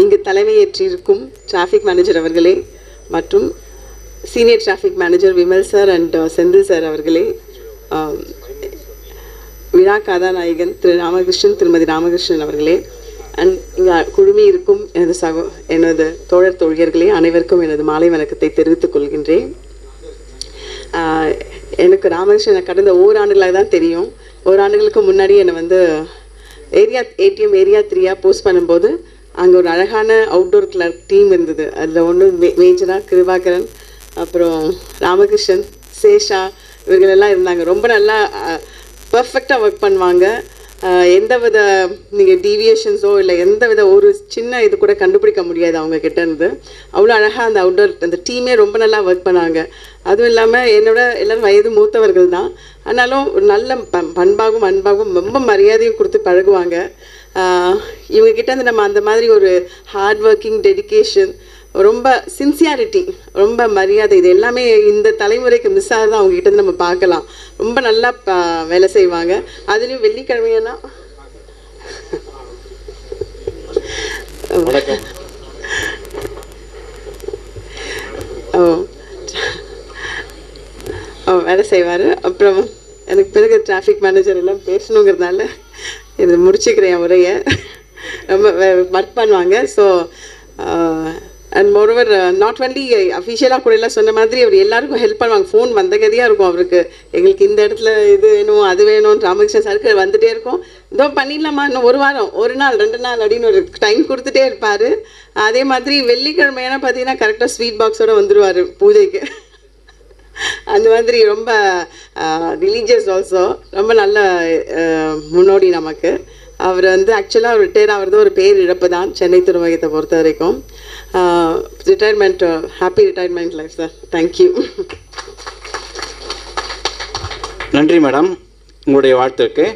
இங்கு தலைமையேற்றிருக்கும் traffic manager அவர்களே மற்றும் senior traffic manager Vimal sir and Senthil sir அவர்களே விழா கதாநாயகன் திரு ராமகிருஷ்ணன் திருமதி ராமகிருஷ்ணன் அவர்களே அண்ட் இங்கே குழுமி இருக்கும் எனது சகோ எனது தோழர் தோழியர்களே அனைவருக்கும் எனது மாலை வணக்கத்தை தெரிவித்துக் கொள்கின்றேன். எனக்கு ராமகிருஷ்ணன் கடந்த ஓராண்டுகளாக தான் தெரியும். ஓராண்டுகளுக்கு முன்னாடி என்னை வந்து ஏரியா ஏடிஎம் ஏரியா த்ரீயாக போஸ்ட் பண்ணும்போது அங்கே ஒரு அழகான அவுட்டோர் கிளர்க் டீம் இருந்தது. அதில் ஒன்று மே மேஜராக கிருபாகரன் அப்புறம் ராமகிருஷ்ணன் சேஷா இவர்களெல்லாம் இருந்தாங்க. ரொம்ப நல்லா பர்ஃபெக்டாக ஒர்க் பண்ணுவாங்க. எந்த வித நீங்கள் டீவியேஷன்ஸோ இல்லை எந்த வித ஒரு சின்ன இது கூட கண்டுபிடிக்க முடியாது அவங்க கிட்டேருந்து. அவ்வளோ அழகாக அந்த அவுட்டோர் அந்த டீமே ரொம்ப நல்லா ஒர்க் பண்ணாங்க. அதுவும் இல்லாமல் என்னோட எல்லாரும் வயது மூத்தவர்கள் தான். ஆனாலும் ஒரு நல்ல ப- பண்பாகவும் அன்பாகவும் ரொம்ப மரியாதையும் கொடுத்து பழகுவாங்க. ஆஹ் இவங்க இருந்து நம்ம அந்த மாதிரி ஒரு ஹார்ட் ஒர்க்கிங் டெடிகேஷன் ரொம்ப சின்சியாரிட்டி ரொம்ப மரியாதை. இது எல்லாமே இந்த தலைமுறைக்கு மிஸ் ஆகுது அவங்க கிட்ட இருந்து நம்ம பார்க்கலாம். ரொம்ப நல்லா வேலை செய்வாங்க. அதுலேயும் வெள்ளிக்கிழமையானா ஓ. ஓ வேலை செய்வார். அப்புறம் எனக்கு பிறகு டிராஃபிக் மேனேஜர் எல்லாம் பேசணுங்கிறதுனால இது முடிச்சுக்கிறேன் என் உரையை. ரொம்ப ஒர்க் பண்ணுவாங்க. So and moreover not only அஃபிஷியலாக கூட எல்லாம் சொன்ன மாதிரி அவர் எல்லாருக்கும் ஹெல்ப் பண்ணுவாங்க. ஃபோன் வந்த கதியாக இருக்கும் அவருக்கு. எங்களுக்கு இந்த இடத்துல இது வேணும் அது வேணும் ராமகிருஷ்ணன் சருக்கு வந்துகிட்டே இருக்கும். இதோ பண்ணிடலாமா? இன்னும் ஒரு வாரம் ஒரு நாள் ரெண்டு நாள் அப்படின்னு ஒரு டைம் கொடுத்துட்டே இருப்பார். அதே மாதிரி வெள்ளிக்கிழமையான பார்த்தீங்கன்னா கரெக்டாக ஸ்வீட் பாக்ஸோட வந்துடுவார் பூஜைக்கு. அந்த மாதிரி ரொம்ப uh, ரிலீஜியஸ் ஆல்சோ ரொம்ப நல்ல uh, முன்னோடி நமக்கு. அவர் வந்து ஆக்சுவலாக ரிட்டையர் ஆகிறது ஒரு பேர் இழப்பு தான் சென்னை துறைமுகத்தை பொறுத்த வரைக்கும். Retirement happy retirement life sir thank you நன்றி மேடம் உங்களுடைய வாழ்த்துக்கு.